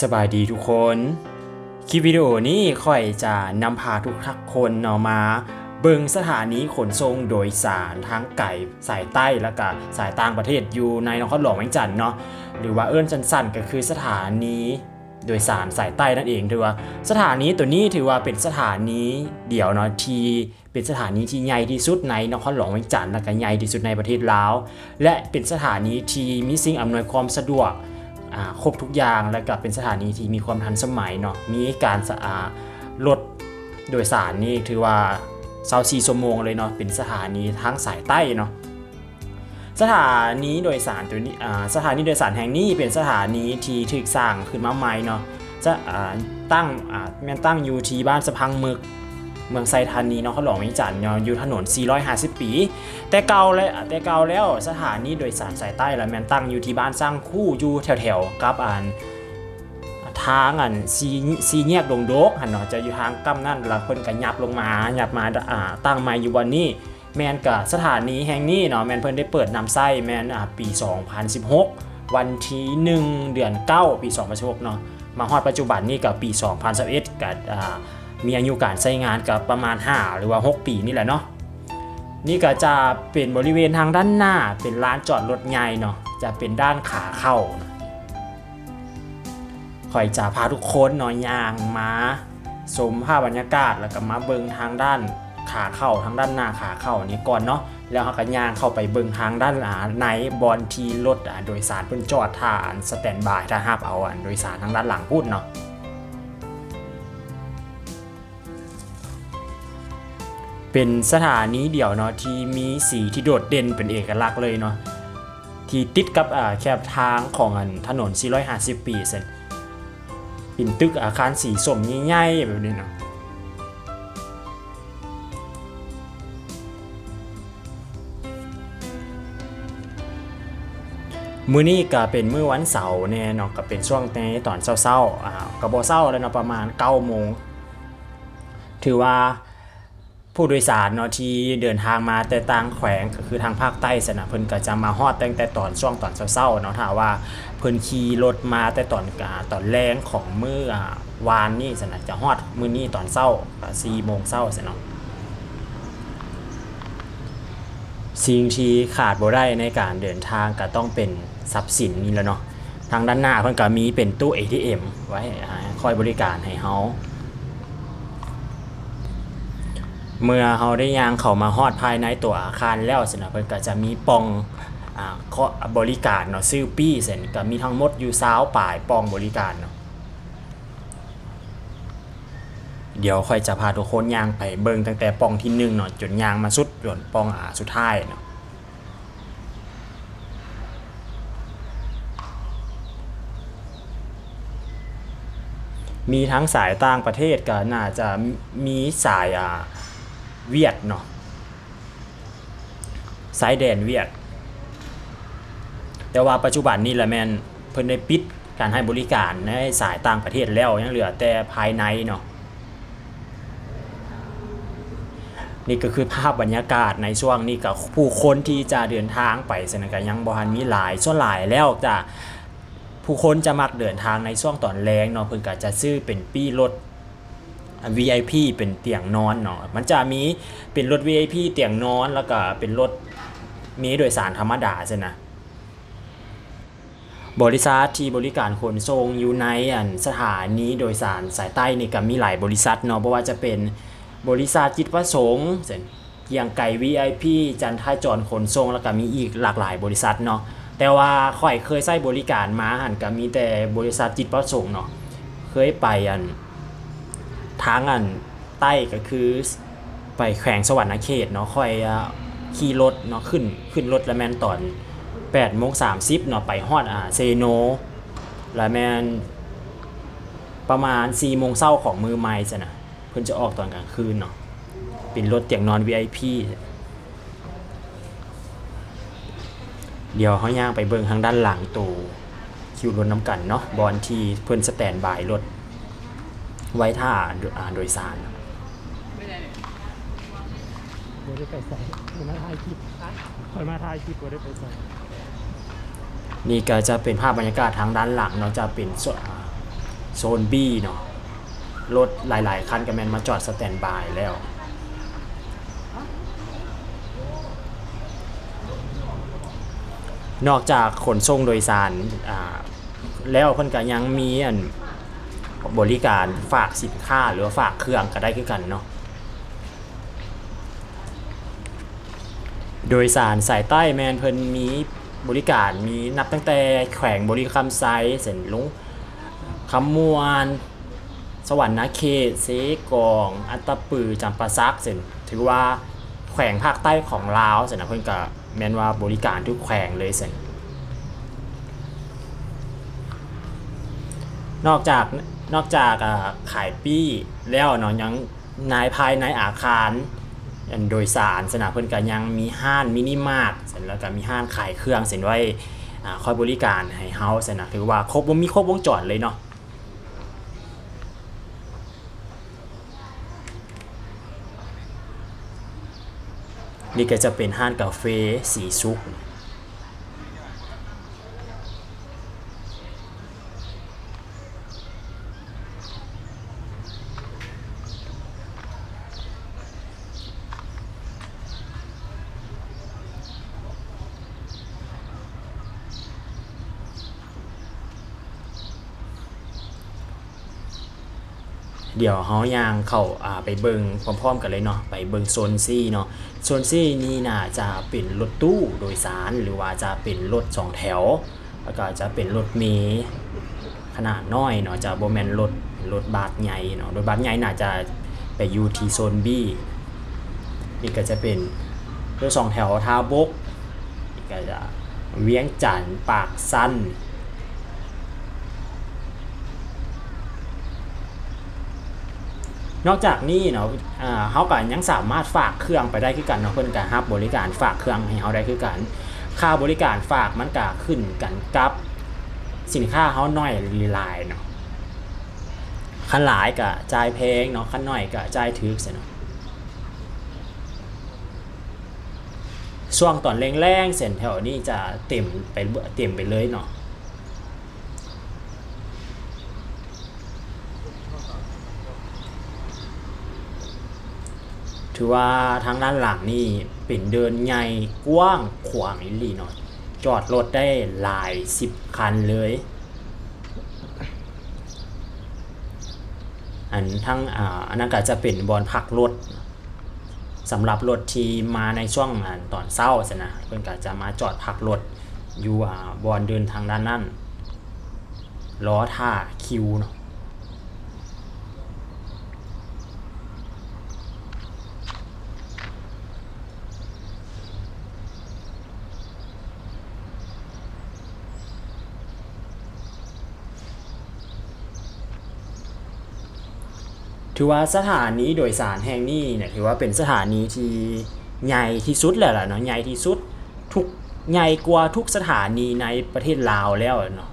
สบายดีทุกคน คลิปวิดีโอนี้ค่อยจะนำพาทุกทักคนเนาะมาเบิงสถานีขนส่งโดยสารทั้งไก่สายใต้และก็สายต่างประเทศอยู่ในนครหลวงเวียงจันทน์เนาะหรือว่าเอิ้นสันก็คือสถานีโดยสารสายใต้นั่นเองถือว่า สถานีตัวนี้ถือว่าเป็นสถานีเดี่ยวเนาะที่เป็นสถานีที่ใหญ่ที่สุดในนครหลวงเวียงจันทน์และก็ใหญ่ที่สุดในประเทศลาวและเป็นสถานีที่มีสิ่งอำนวยความสะดวก ครบทุกอย่างแล้วก็เป็นสถานีที่มีความทันสมัยเนาะมีการสะอ่ารถโดยสารนี่ถือว่าเซาซีชั่วโมงเลยเนาะเป็นสถานีทั้งสายใต้เนาะสถานีโดยสารตัวนี้สถานีโดยสารแห่งนี้เป็นสถานีที่ถูกสร้างขึ้นมาใหม่เนาะจะตั้งแม่นตั้งอยู่ที่บ้านสะพังมึก เมืองไซธานีเนาะเขาหลวงวียงจันทน์อยู่ถนน 450 ปี แต่เก่าแล้วแต่เก่าแล้วสถานีโดยสารสายใต้ละแมนตั้งอยู่ที่บ้านสร้างคู่อยู่แถวๆกับอันทางอันซีซีเงียกดงโดกหันเนาะจะอยู่ทางกำนั่นแล้วเพิ่นก็ยับลงมายับมาอ่าตั้งมาอยู่วันนี้แมนกับสถานีแห่งนี้เนาะแมนเพิ่นได้เปิดนำไส้แมนอ่าปี 2016 วันที่1เดือน 9 ปี 2016เนาะมาฮอดปัจจุบันนี่กับปี 2021กับอ่า มีอายุการใช้งานกับประมาณ 5 หรือว่า 6 ปีนี่แหละเนาะนี่ก็จะเป็นบริเวณทางด้านหน้าเป็นร้านจอดรถใหญ่เนาะจะเป็นด้านขาเข้าคอยจะพาทุกคนเนาะยางมาชมภาพบรรยากาศแล้วก็มาเบิงทางด้านขาเข้าทางด้านหน้าขาเข้านี้ก่อนเนาะแล้วเราก็ย่างเข้าไปเบิงทางด้านาในบอลทีรถโดยสารเพิ่นจอดท่าอันสแตนบายถ้าห้าเอาอันโดยสารทางด้านหลังพูดเนาะ เป็นสถานีเดี่ยวเนาะที่มีสีที่โดดเด่นเป็นเอกลักษณ์เลยเนาะที่ติดกับอ่าแคบทางของอันถนน 450 ปีเซนเป็นตึกอาคารสีส้มใหญ่ๆแบบนี้เนาะมื้อนี้ก็เป็นมื้อวันเสาร์แน่เนาะก็เป็นช่วงในตอนเช้าๆอ่าก็บ่เช้าแล้วเนาะประมาณ9โมงถือว่า ผู้โดยสารเนาะที่เดินทางมาแต่ต่างแขวงก็คือทางภาคใต้สนะเพิ่นก็จะมาฮอดตั้งแต่ตอนช่วงตอนเช้าๆเนาะถ้าว่าเพิ่นขี่รถมาแต่ตอนกาตอนแรงของมื้อวานนี่สนะจะฮอดมื้อนี้ตอนเช้าก็4โมงเช้าซะเนะสิ่งที่ขาดบ่ได้ในการเดินทางก็ต้องเป็นทรัพย์สินนี่แหละเนาะทางด้านหน้าเพิ่นก็มีเป็นตู้ ATM ไว้คอยบริการให้เฮา เมื่อเราได้ยางเข้ามาฮอดภายในตัวอาคารแล้วสินะเพิ่นก็จะมีป่องอ่าเคาะบริการเนาะซื้อปี้เสร็จก็มีทั้งหมดอยู่20ปลายป่องบริการเนาะเดี๋ยวค่อยจะพาทุกคนย่างไปเบิ่งตั้งแต่ป่องที่หนึ่งเนาะจนย่างมาสุดจนป่องอ่าสุดท้ายเนาะมีทั้งสายต่างประเทศก็น่าจะมีสายอ่า เวียดเนาะสายแดนเวียด แต่ว่าปัจจุบันนี่แหละแมนเพิ่นได้ปิดการให้บริการในสายต่างประเทศแล้วยังเหลือแต่ภายในเนาะนี่ก็คือภาพบรรยากาศในช่วงนี้กับผู้คนที่จะเดินทางไปสนะก็ยังบ่ทันมีหลายส่วนหลายแล้วจะผู้คนจะมักเดินทางในช่วงตอนแรงเนาะเพิ่นก็จะซื้อเป็นปี้รถ VIP เป็นเตียงนอนเนาะมันจะมีเป็นรถ VIP เตียงนอนแล้วก็เป็นรถมีโดยสารธรรมดาใช่นะบริษัทที่บริการขนส่งอยู่ในอันสถานีโดยสารสายใต้นี่ก็มีหลายบริษัทเนาะเพราะว่าจะเป็นบริษัทจิตประสงค์เช่นเกียงไก่ VIP จันท่าจรขนส่งแล้วก็มีอีกหลากหลายบริษัทเนาะแต่ว่าข่อยเคยใช้บริการมาหันก็มีแต่บริษัทจิตประสงค์เนาะเคยไปอัน ทางอันใต้ก็คือไปแขวงสวรรณเขตเนาะค่อยขี่รถเนาะขึ้นขึ้นรถล้วแมนตอน8โมง30เนาะไปฮอดอ่าเซโนล้วแมนประมาณ4โมงเช้าของมือไม้จ้ะนะเพิ่นจะออกตอนกลางคืนเนาะเป็นรถเตียงนอน VIP เดี๋ยวเขาย่างไปเบิ่งทางด้านหลังตูคิวรถน้ำกันเนาะบอลที่เพิ่นสแตนบายรถ ไว้ท่าอ่าโดยสารบได้ไปใส่บ่มาถ่ายคลิปคอยมาถ่ายคลิปบได้ไปใส่นี่ก็จะเป็นภาพบรรยากาศทางด้านหลังเนาะจะเป็นส่วนอ่าโซน B เนาะรถหลาย ๆ คันก็แม่นมาจอดสแตนบายแล้วนอกจากขนส่งโดยสารแล้วเพิ่นก็ยังมีอัน บริการฝากสินค้าหรือว่าฝากเครื่องก็ได้คือกันเนาะโดยสารสายใต้แมนเพิ่นมีบริการมีนับตั้งแต่แขวงบริคำไซเส้นลุงคำมวน สวรรค์นาเขตเซกอง อัตตปือจำปาซักเส้นถือว่าแขวงภาคใต้ของลาวเส้นนะเพิ่นก็แมนว่าบริการทุกแขวงเลยเส้นนอกจาก นอกจากขายปี้แล้วเนาะยังนายภายในอาคารโดยสารสนามเพิ่นก็ยังมีห้านมินิมาร์ทเสร็จแล้วก็มีห้านขายเครื่องเสร็จไว้อ่าคอยบริการให้เฮาสนะถือว่าครบวงมีครบวงจรเลยเนาะนี่ก็จะเป็นห้านกาแฟสีซุก เดี๋ยวเฮายางเข้าอ่าไปเบิงพร้อมๆกันเลยเนาะไปเบิงโซนซี่เนาะโซนซี่นี่น่าจะเป็นรถตู้โดยสารหรือว่าจะเป็นรถสองแถวแล้วก็จะเป็นรถเมล์ขนาดน้อยเนาะจะโบแมนรถรถบัสใหญ่เนาะรถบัสใหญ่น่าจะไปอยู่ที่โซน B นี่ก็จะเป็นรถสองแถวทาบกนี่ก็จะเวียงจันทน์ปากสั้น นอกจากนี้เนาะอ่าเฮาก็ยังสามารถฝากเครื่องไปได้คือกันเนาะเพิ่อนก็รับบริการฝากเครื่องให้เฮาได้คือกัน ค่าบริการฝากมันก็ขึ้นกันกับสินค้าเฮาหน้อยหรือลายเนาะคันหลายก็จ่ายแพลงเนาะคันหน้อยก็จ่ายถูกซะเนาะช่วงตอนแรงๆเส้นแถวนี้จะเต็มไปเต็มไปเลยเนาะ ถือว่าทางด้านหลังนี่เป็นเดินใหญ่กว้างขวางอีหลีเนาะจอดรถได้หลายสิบคันเลย อันทั้งอ่าอันนั้นก็จะเป็นบอนพักรถสำหรับรถที่มาในช่วงตอนเช้าสนะเพิ่นก็จะมาจอดพักรถอยู่บอนเดินทางด้านนั้นล้อท่าคิวเนาะ ถือว่าสถานีโดยสารแห่งนี้เนี่ยถือว่าเป็นสถานีที่ใหญ่ที่สุดแล้วล่ะเนาะใหญ่ที่สุดทุกใหญ่กว่าทุกสถานีในประเทศลาวแล้วเนาะ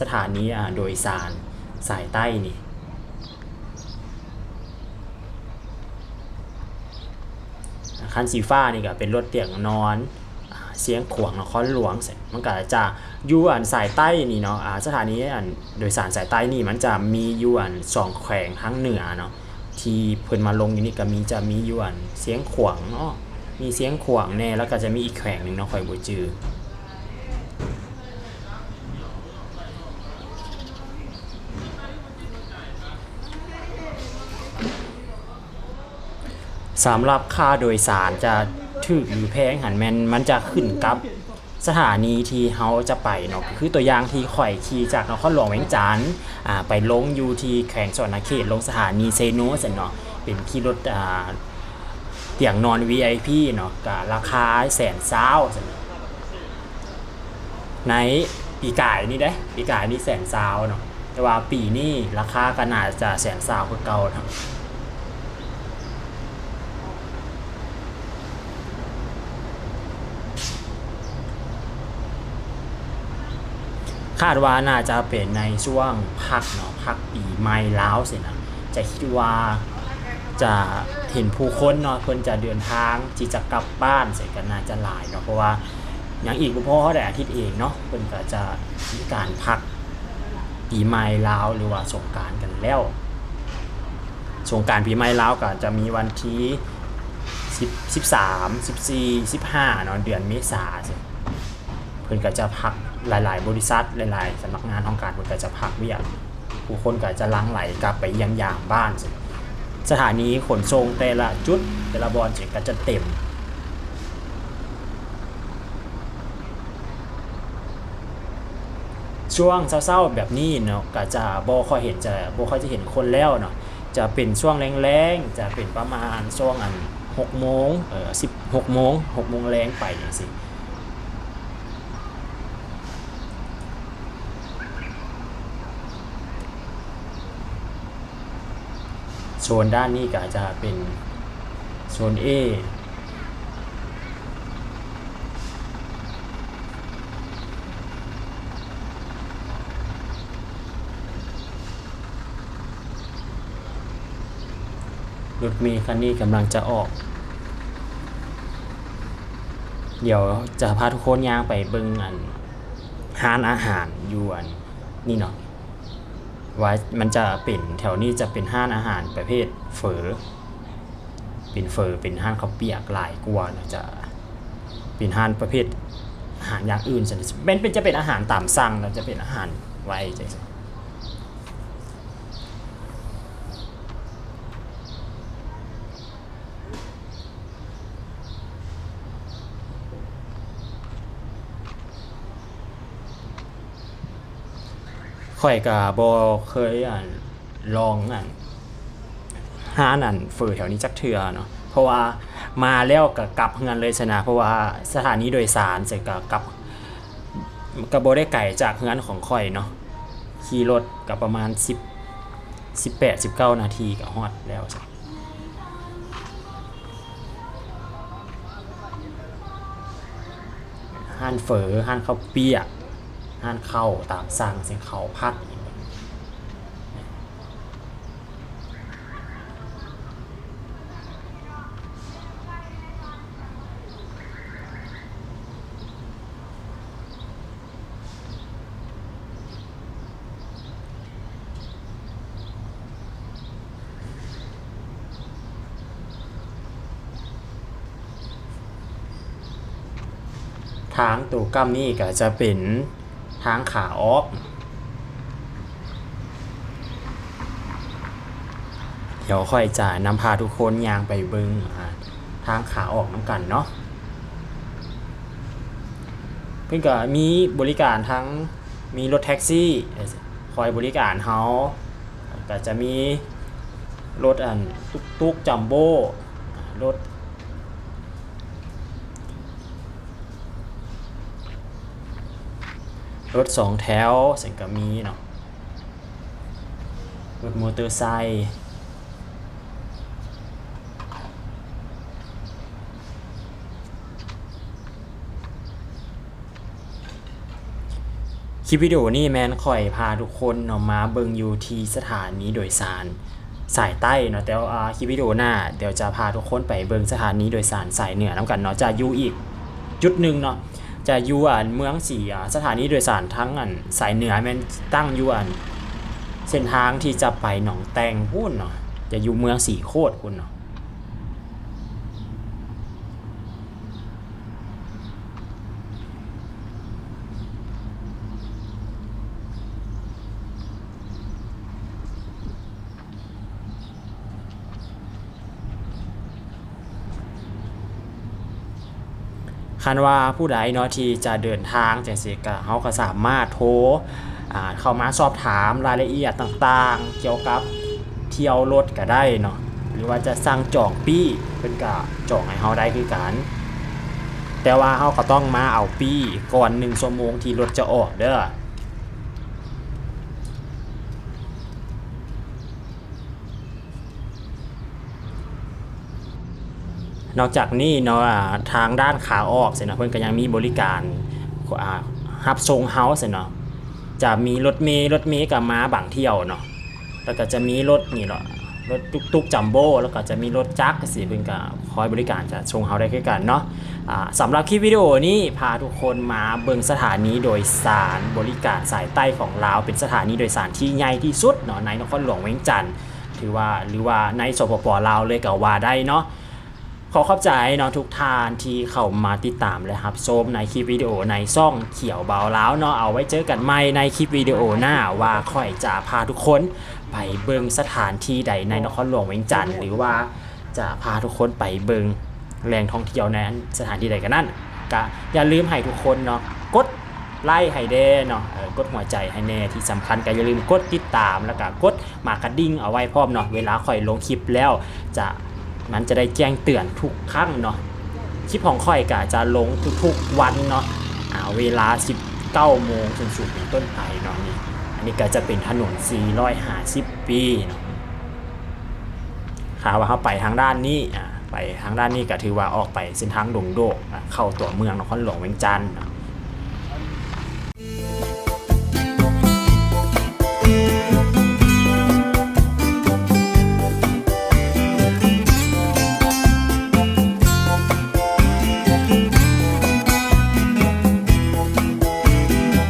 สถานีอ่าโดยสารสายใต้นี่คันสีฟ้านี่ก็เป็นรถเตียงนอนเสียงขวางนครหลวงเสร็จมันก็จะอยู่อันสายใต้นี่เนาะสถานีอันโดยสารสายใต้นี่มันจะมีอยู่อันสองแขวงทั้งเหนือเนาะ ที่เพิ่นมาลงอยู่นี่ก็มีจะมีอยู่อันเสียงขวางเนาะมีเสียงขวางแน่แล้วก็จะมีอีกแขวงหนึ่งเนาะคอยบ่จือสำหรับค่าโดยสารจะถูกหรือแพงหันแมนมันจะขึ้นกับ สถานีที่เฮาจะไปเนาะคือตัวอย่างที่ข่อยขี่จากนครหลวงเวียงจันทน์อ่าไปลงอยู่ที่แขวงสวรรณเขตลงสถานีเซโนสเนาะเป็นขี่รถอ่าเตียงนอน VIP เนาะก็ราคาแสนเศร้าสในปีกายนี่เด้ปีกายนี่แสนเศร้าเนาะแต่ว่าปีนี้ราคาก็น่าจะแสนเศร้ากว่าเก่าเนาะ คาดว่าน่าจะเป็นในช่วงพักเนาะพักปีใหม่แล้วสินะจะคิดว่าจะเห็นผู้คนเนาะเพิ่นจะเดินทางที่จะกลับบ้านเสร็จกันน่าจะหลายเนาะเพราะว่าอย่างอีกบ่พอได้อาทิตย์เองเนาะเพิ่นก็จะมีการพักปีใหม่ลาวหรือว่าสงการกันแล้วสงการปีใหม่ลาวก็จะมีวันที่10 13 14 15เนาะเดือนเมษาสิ เพิ่นก็จะพักหลาย ๆ บริษัทหลาย ๆสำนักงานของการเพิ่นก็จะพักเวียกผู้คนก็จะล้างไหลกลับไปยี่ยามบ้านสิสถานีขนส่งแต่ละจุดแต่ละบอนก็จะเต็มช่วงเศร้าๆแบบนี้เนาะก็จะบ่ค่อยเห็นจะบ่ค่อยจะเห็นคนแล้วเนาะจะเป็นช่วงแรงๆจะเป็นประมาณช่วงอัน6โมงเออ16โมง6โมงแรงไปจังซี่ โซนด้านนี้ก็จะเป็นโซน A รถเมล์คันนี้กำลังจะออก เดี๋ยวจะพาทุกคนย่างไปเบิ่งอันหานอาหารยู่อันนี่เนาะ ว่ามันจะเป็นแถวนี้จะเป็นห้านอาหารประเภทเฝอเป็นเฝอเป็นห้านข้าวเปียกหลายกว่านะจะเป็นห้านประเภทอาหารอย่างอื่นสนเป็นเป็นจะเป็นอาหารตามสั่งแล้วจะเป็นอาหารไว้ใจ ข่อยกับบเคยอ่านลองอ่านหาอันเฟือแถวนี้จักเทือเนาะเพราะว่ามาแล้วก็กลับเฮือนเลยชนะเพราะว่าสถานีโดยสารเสร็จก็กลับก็บ่ได้ไกลจากเฮือนของข่อยเนาะขี่รถก็ประมาณ 10 18 19 นาทีก็ฮอดแล้วจ้ะห้านเฝอห้านข้าวเปียก ห้านเข้าตามสั่งเสียงเขาพัดอย่างเงี้ทางตูกัมนี่ก็จะเป็น ทางขาออก เดี๋ยวค่อยจะนำพาทุกคนยางไปเบิงอ่าทางขาออกน้ำกันเนาะเพิ่นก็มีบริการทั้งมีรถแท็กซี่คอยบริการเฮาก็จะมีรถอันตุกตุกจัมโบ้รถ รถสองแถวสังกมีเนาะรถมอเตอร์ไซค์คลิปวิดีโอนี่แมนข่อยพาทุกคนเนาะมาเบิงอยู่ที่สถานีโดยสารสายใต้เนาะแต่ว่าคลิปวิดีโอหน้าเดี๋ยวจะพาทุกคนไปเบิงสถานีโดยสารสายเหนือน้ำกันเนาะจะอยู่อีกจุดหนึ่งเนาะ จะอยู่อันเมืองสี่สถานีโดยสารทั้งอันสายเหนือแมันตั้งอยู่อันเส้นทางที่จะไปหนองแตงพุ่นเนาะจะอยู่เมืองสีโคตรคุณเนาะ คันว่าผู้ใดเนาะที่จะเดินทางจังซี่ก็เฮาก็สามารถโทรเข้ามาสอบถามรายละเอียดต่างๆ เกี่ยวกับเที่ยวรถก็ได้เนาะหรือว่าจะสั่งจองปี้เพิ่นก็จองให้เฮาได้คือกันแต่ว่าเฮาก็ต้องมาเอาปี้ก่อน1ชั่วโมงที่รถจะออกเด้อ นอกจากนี้เนาะทางด้านขาออกเสนาะเพิ่นก็ยังมีบริการอ่ารับส่งเฮาส์เนาะจะมีรถเมล์รถเมล์กับม้าบางเที่ยวเนาะแล้วก็จะมีรถนี่เนาะรถตุกตุกจัมโบ้แล้วก็จะมีรถจักรสิเพิ่นก็คอยบริการจะชงเฮาได้คือกันเนาะสำหรับคลิปวิดีโอนี้พาทุกคนมาเบิ่งสถานีโดยสารบริการสายใต้ของลาว เป็นสถานีโดยสารที่ใหญ่ที่สุดเนาะในนครหลวงเวียงจันทน์ถือว่าหรือว่าในสปปลาวเลยก็ว่าได้เนาะ ขอขอบใจเนาะทุกท่านที่เข้ามาติดตามเลยครับชมในคลิปวิดีโอในซ่องเขียวเบาแล้วเนาะเอาไว้เจอกันใหม่ในคลิปวิดีโอหน้าว่าค่อยจะพาทุกคน ไปเบิงสถานที่ใดในนครหลวงเวียงจันทน์หรือว่าจะพาทุกคนไปเบิงแหล่งท่องเที่ยวในสถานที่ใดกันนั่นก็อย่าลืมให้ทุกคนเนาะกดไลค์ให้แด่เนาะกดหัวใจให้แน่ที่สำคัญก็อย่าลืมกดติดตามแล้วก็กดมากกระดิ่งเอาไว้พร้อมเนาะเวลาค่อยลงคลิปแล้วจะ มันจะได้แจ้งเตือนทุกครั้งเนาะคลิปของค่อยก็จะลงทุกๆวันเนาะอ่าเวลา 19โมงจนสุดเป็นต้นไปเนาะนี่อันนี้ก็จะเป็นถนน 450 ปีเนาะข่าวว่าเขาไปทางด้านนี้อ่าไปทางด้านนี้ก็ถือว่าออกไปเส้นทางดงโดกเข้าตัวเมืองนครหลวงเวียงจันทน์